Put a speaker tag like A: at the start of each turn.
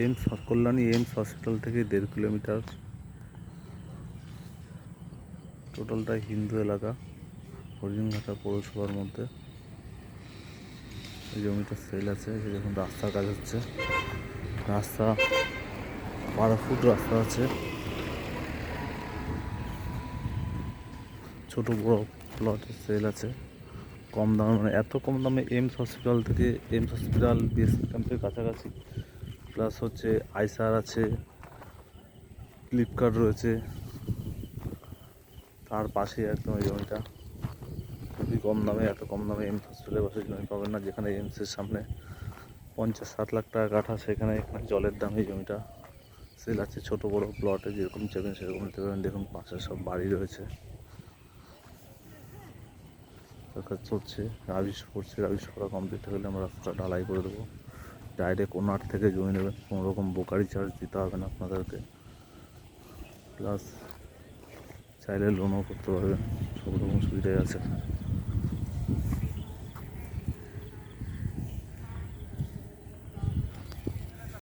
A: AIIMS Kalyani AIIMS hospital থেকে দেড় kilometre. টোটালটাই হিন্দু এলাকা, হরিণঘাটা পৌরসভার মধ্যে। এই জমিটা সেল আছে দেখুন, রাস্তার কাজ হচ্ছে। রাস্তা, বারো ফুট রাস্তা আছে। ছোট বড় প্লটের সেল আছে। কম দামে মানে এত কম দামে এইমস হসপিটাল থেকে এইমস হসপিটাল বিএসএফ ক্যাম্পের কাছাকাছি প্লাস হচ্ছে আইসার আছে ফ্লিপকার্ট রয়েছে, তার পাশে একদম এই জমিটা। খুবই কম দামে, এত কম দামে এমস হসপিটালের পাশে জমি পাবেন না, যেখানে এমসের সামনে পঞ্চাশ ষাট লাখ টাকা কাঠা, সেখানে এখানে জলের দামে এই জমিটা সেল আছে, ছোটো বড়ো প্লটে যেরকম চাইবেন সেরকম নিতে পারেন। দেখুন পাশে সব বাড়ি রয়েছে। চলছে রাবিশ পড়ছে রাবিশ করা কমপ্লিট হলে আমরা রাস্তাটা ঢালাই করে দেবো। ডাইরেক্ট ওনার থেকে জমি নেবেন কোনো রকম বোকারি চার্জ দিতে হবে না আপনাদেরকে। প্লাস চাইলে লোনও করতে পারবেন, সব রকম সুবিধাই আছে।